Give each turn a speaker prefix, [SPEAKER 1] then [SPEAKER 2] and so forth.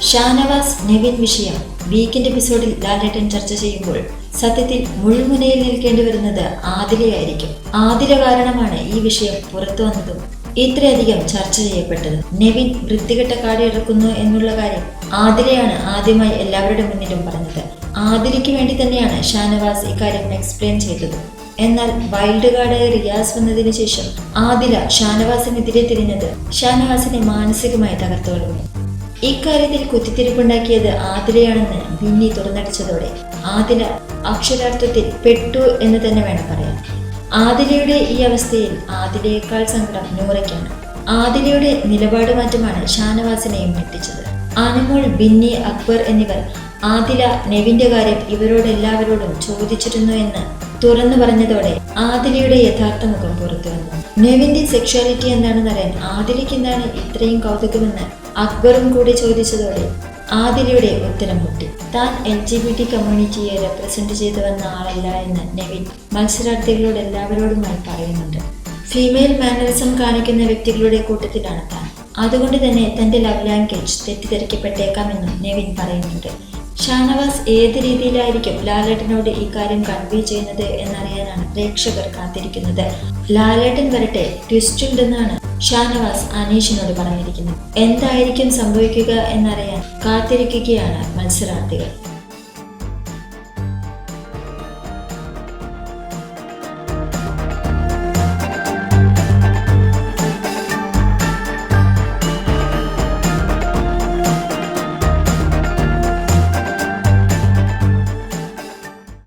[SPEAKER 1] ഷാനവാസ് നെവിൻ വിഷയം വീക്കിന്റെ എപ്പിസോഡിൽ ലാലേട്ടൻ ചർച്ച ചെയ്യുമ്പോൾ സത്യത്തിൽ മുൾമുനയിൽ നിൽക്കേണ്ടി വരുന്നത് ആതിലയായിരിക്കും ആതില കാരണമാണ് ഈ വിഷയം പുറത്തു വന്നതും ഇത്രയധികം ചർച്ച ചെയ്യപ്പെട്ടത്. നെവിൻ വൃത്തികെട്ട കാടിയിറക്കുന്നു എന്നുള്ള കാര്യം ആദിലയാണ് ആദ്യമായി എല്ലാവരുടെ മുന്നിലും പറഞ്ഞത്. ആതിലയ്ക്ക് വേണ്ടി തന്നെയാണ് ഷാനവാസ് ഇക്കാര്യം എക്സ്പ്ലെയിൻ ചെയ്തത്. എന്നാൽ വൈൽഡ് കാർഡായ റിയാസ് വന്നതിന് ശേഷം ആദില ഷാനവാസിനെതിരെ തിരിഞ്ഞത് ഷാനവാസിനെ മാനസികമായി തകർത്തു ഇക്കാര്യത്തിൽ കുത്തിത്തിരിപ്പുണ്ടാക്കിയത് ആതിലയാണെന്ന് ബിന്നി തുറന്നടിച്ചതോടെ ആതില അക്ഷരാർത്ഥത്തിൽ പെട്ടു എന്ന് തന്നെ വേണം പറയാൻ. ആദിലയുടെ ഈ അവസ്ഥയിൽ ആതിലയേക്കാൾ സങ്കടം നൂറയ്ക്കാണ്. ആദിലയുടെ നിലപാട് മാറ്റമാണ് ഷാനവാസിനെയും ഞെട്ടിച്ചത്. ആനമോൾ ബിന്നി അക്ബർ എന്നിവർ ആദില നെവിന്റെ കാര്യം ഇവരോടെല്ലാവരോടും ചോദിച്ചിരുന്നു എന്ന് തുറന്നു പറഞ്ഞതോടെ ആദിലയുടെ യഥാർത്ഥ മുഖം പുറത്തു വന്നു നെവിന്റെ സെക്ഷുവാലിറ്റി എന്താണെന്ന് അറിയാൻ ആദിലയ്ക്ക് എന്താണ് ഇത്രയും കൗതുകമെന്ന് അക്ബറും കൂടി ചോദിച്ചതോടെ ആദിലയുടെ ഉത്തരം മുട്ടി. താൻ എൽ ജി ബി ടി കമ്മ്യൂണിറ്റിയെ റെപ്രസെന്റ് ചെയ്തു വന്ന ആളല്ല എന്ന് നെവിൻ മത്സരാർത്ഥികളോട് എല്ലാവരോടുമായി പറയുന്നുണ്ട്. ഫീമെയിൽ മാനറിസം കാണിക്കുന്ന വ്യക്തികളുടെ കൂട്ടത്തിലാണ് താൻ. അതുകൊണ്ട് തന്നെ തന്റെ ലവ് ലാംഗ്വേജ് തെറ്റിദ്ധരിക്കപ്പെട്ടേക്കാമെന്നും നെവിൻ പറയുന്നുണ്ട്. ഷാനവാസ് ഏത് രീതിയിലായിരിക്കും ലാലേട്ടനോട് ഈ കാര്യം കൺവേ ചെയ്യുന്നത് എന്നറിയാനാണ് പ്രേക്ഷകർ കാത്തിരിക്കുന്നത്. ലാലേട്ടൻ വരട്ടെ ട്വിസ്റ്റ് ഉണ്ടെന്നാണ് ഷാനവാസ് അനീഷിനോട് പറഞ്ഞിരിക്കുന്നത്. എന്തായിരിക്കും സംഭവിക്കുക എന്നറിയാൻ കാത്തിരിക്കുകയാണ് മത്സരാർത്ഥികൾ.